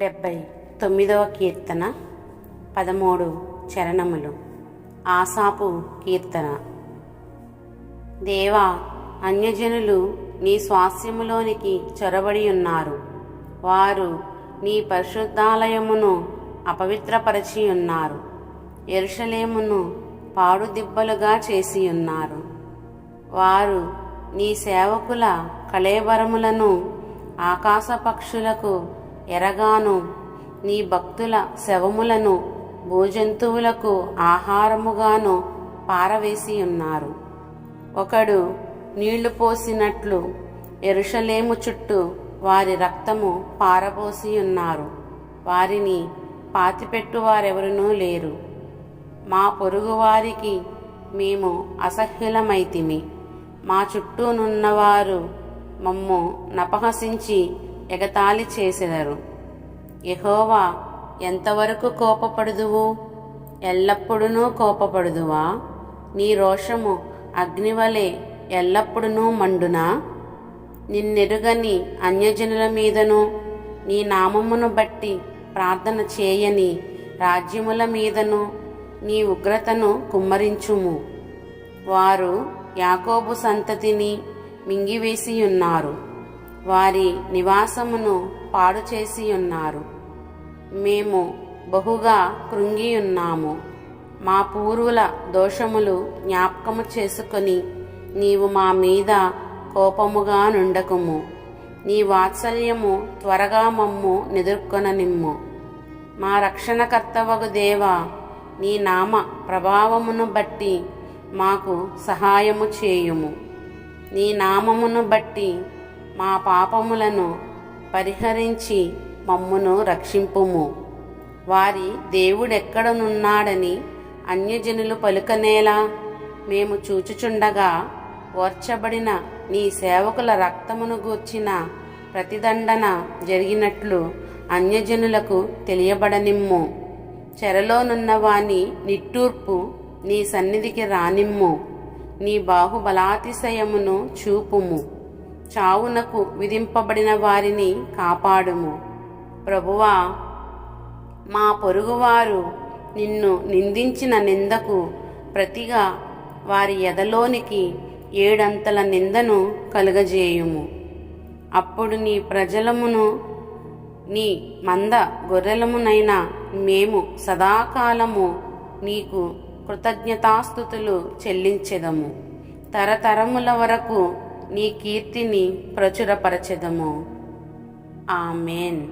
డెబ్భై తొమ్మిదవ కీర్తన పదమూడు చరణములు. ఆసాపు కీర్తన. దేవా అన్యజనులు నీ స్వాస్యములోనికి చొరబడి ఉన్నారు. వారు నీ పరిశుద్ధాలయమును అపవిత్రపరచి ఉన్నారు. ఎరుషలేమును పాడుదిబ్బలుగా చేసి ఉన్నారు. వారు నీ సేవకుల కళేబరములను ఆకాశపక్షులకు ఎరగాను. నీ భక్తుల శవములను భూజంతువులకు ఆహారముగాను పారవేసి ఉన్నారు ఒకడు నీళ్ళు పోసినట్లు ఎరుషలేము చుట్టూ వారి రక్తము పారపోసి ఉన్నారు వారిని పాతిపెట్టువారెవరునూ లేరు. మా పొరుగువారికి మేము అసహ్యులమైతిమి. మా చుట్టూనున్నవారు మమ్ము నపహసించి ఎగతాళి చేసెదరు. యహోవా ఎంతవరకు కోపపడుదువు? ఎల్లప్పుడూ కోపపడుదువా? నీ రోషము అగ్నివలే ఎల్లప్పుడూ మండునా? నిన్నెరుగని అన్యజనుల మీదను నీ నామమును బట్టి ప్రార్థన చేయని రాజ్యముల మీదను నీ ఉగ్రతను కుమ్మరించుము. వారు యాకోబు సంతతిని మింగివేసి ఉన్నారు వారి నివాసమును పాడు చేసి ఉన్నారు మేము బహుగా కృంగియున్నాము. మా పూర్వుల దోషములు జ్ఞాపకము చేసుకొని నీవు మా మీద కోపముగా నుండకుము. నీ వాత్సల్యము త్వరగా మమ్ము నిదుర్కొననిమ్ము. మా రక్షణకర్తవగు దేవా నీ నామ ప్రభావమును బట్టి మాకు సహాయము చేయుము. నీ నామమును బట్టి మా పాపములను పరిహరించి మమ్మును రక్షింపుము. వారి దేవుడెక్కడనున్నాడని అన్యజనులు పలుకనేలా మేము చూచుచుండగా ఓర్చబడిన నీ సేవకుల రక్తమును గూర్చిన ప్రతిదండన జరిగినట్లు అన్యజనులకు తెలియబడనిమ్ము. చెరలోనున్న వాని నిట్టూర్పు నీ సన్నిధికి రానిమ్ము. నీ బాహుబలాతిశయమును చూపుము. చావునకు విధింపబడిన వారిని కాపాడుము. ప్రభువా మా పొరుగువారు నిన్ను నిందించిన నిందకు ప్రతిగా వారి ఎదలోనికి ఏడంతల నిందను కలుగజేయుము. అప్పుడు నీ ప్రజలమును నీ మంద గొర్రెలమునైనా మేము సదాకాలము నీకు కృతజ్ఞతాస్థుతులు చెల్లించెదము. తరతరముల వరకు నీ కీర్తిని ప్రచురపరచెదము. ఆమెన్.